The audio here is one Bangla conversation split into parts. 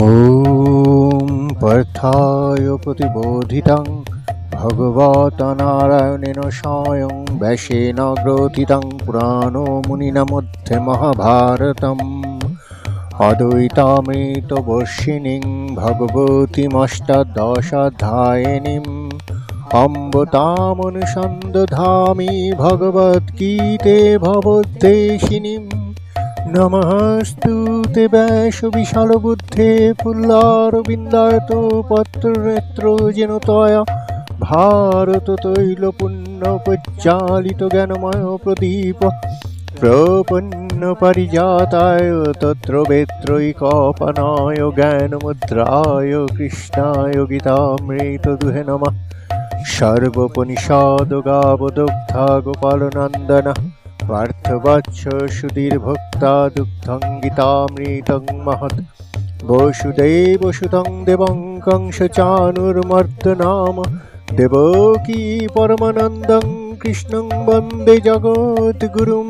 ॐ पार्थाय प्रतिबोधितं भगवतनारायणेन स्वयं व्यासेन ग्रोथितं पुराणो मुनिना मध्ये महाभारतम् अद्वैतामृतवर्षिणीं भगवतीमष्टादशाध्यायिनीम् अम्ब तामनुसन्दधामि भगवद्गीते भवद्देशिनीम् নমস্তু তে ব্যাস বিশাল বুদ্ধে পুল্লারবিন্দায়ত পত্রনেত্র যেন তয় ভারত তৈল পুণ্য প্রজ্জ্বালিত জ্ঞানময় প্রদীপ। প্রপন্ন পারিজাতায় তত্র বেত্রই কপনায় জ্ঞান মুদ্রায় কৃষ্ণায় গীতামৃত দুহে নম। সর্বপনিষাদ গাবদগ্ধা গোপাল গোপালনন্দনः পার্থবাচ্ছ সুধীর্ভোক্তা দুগ্ধং গীতামৃতং মহৎ। বসুদেব সুতং দেবং কংস চানুর্মর্দনাম দেবকী পরমানন্দং কৃষ্ণং বন্দে জগদ্গুরুম।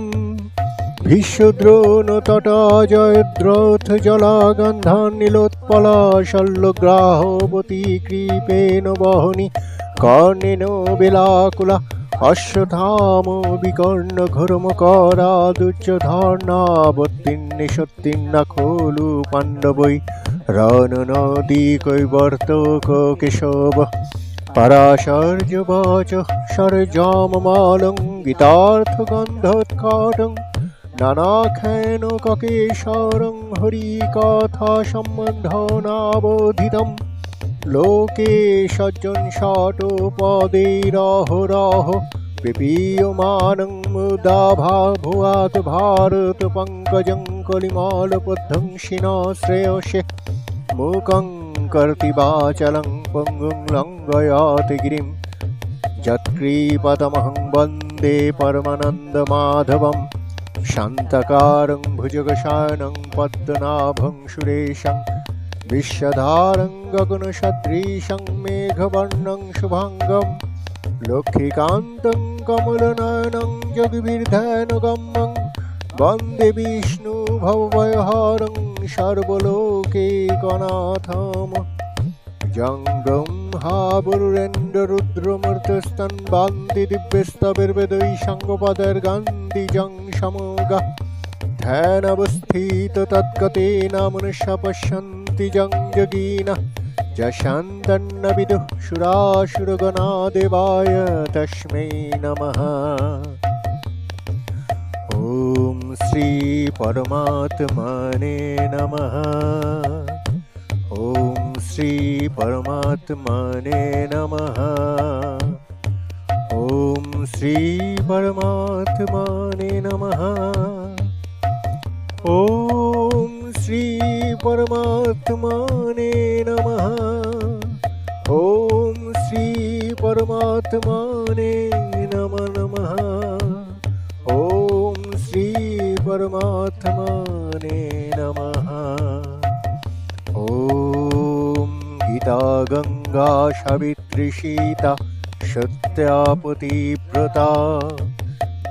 ভীষ্মদ্রোণ তটা জয়দ্রথ জলাগন্ধান নীলোৎপলা শল্যগ্রাহবতী কৃপেণ বহনি কর্ণেন বেলাকুলা অশ্বথাম বিকর্ণ ঘোরমকরা দুর্যোধর্ণাবতীর্ণে সত্যিন্না খোলু পাণ্ডবৈ। রণ নদী কৈবর্তক কেশব। পরাশর্য বাচ সরজামমালং গীতার্থ গন্ধোৎকাটং নানাখ্যান ককেশরং হরিকথা সম্বন্ধনাবোধিতम् লোকে সজ্জন ষট পদেরহরহ পিপীয়মানং মুদা ভাভুয়াত ভারত পঙ্কজং কলিমালপধ্বংসিন শ্রেয়সে। মুকং কর্তি বাচলং পঙ্গুং লঙ্ঘয়াতি গিরিম। যৎকৃপতমহং বন্দে পরমানন্দমাধবম শান্তকারং ভুজগশায়नं পদ্মনাভं সুরেশं। विश्वधारं गगनसदृशं मेघवर्णं शुभाङ्गं लक्ष्मीकान्तं कमलनयनं जगभिर्धनुगमं वन्दे विष्णुभवभयहरं सर्वलोकैकनाथम् जं ब्रह्मा बुरुरेन्द्ररुद्रमूर्तस्तन् वन्ति दिव्यस्तविर्वेदै सङ्गपदैर्गन्धि जं समगा ध्यानवस्थित तद्गतेन मनुष्य पश्यन्ति जं जगीन जशान्तन्न विदुः सुरासुरगणा देवाय तस्मै नमः ॐ श्रीपरमात्मने नमः ॐ श्रीपरमात्मने नमः ॐ श्रीपरमात्मने नमः ॐ श्री परमात्माने नमः ॐ श्री परमात्माने नमः नमः ॐ श्री परमात्माने नमः ॐ गीता गङ्गा सावित्री सीता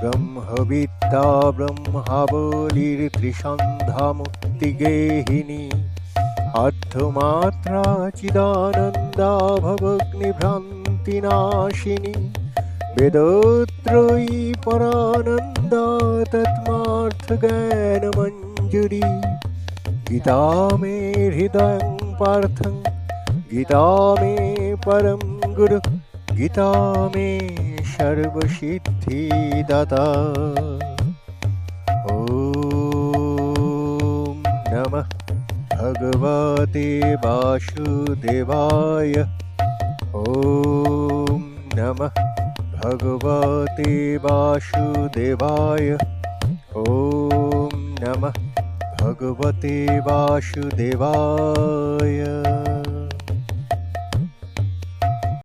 ব্রহ্মবিদ্যা ব্রহ্মাবলীর ত্রিসন্ধা মুক্তিগেহিনী অর্ধমাত্রা চিদানন্দা ভবগ্নিভ্রান্তিনাশিনী বেদত্রয়ী পরানন্দা তৎমার্থজ্ঞানমঞ্জুরি গীতা মে হৃদয়ং পার্থং। গীতা মে পরম গুরু। गीता मे सर्वसिद्धिदाता ॐ नमः भगवते वासुदेवाय ॐ नमः भगवते वासुदेवाय ॐ नमः भगवते वासुदेवाय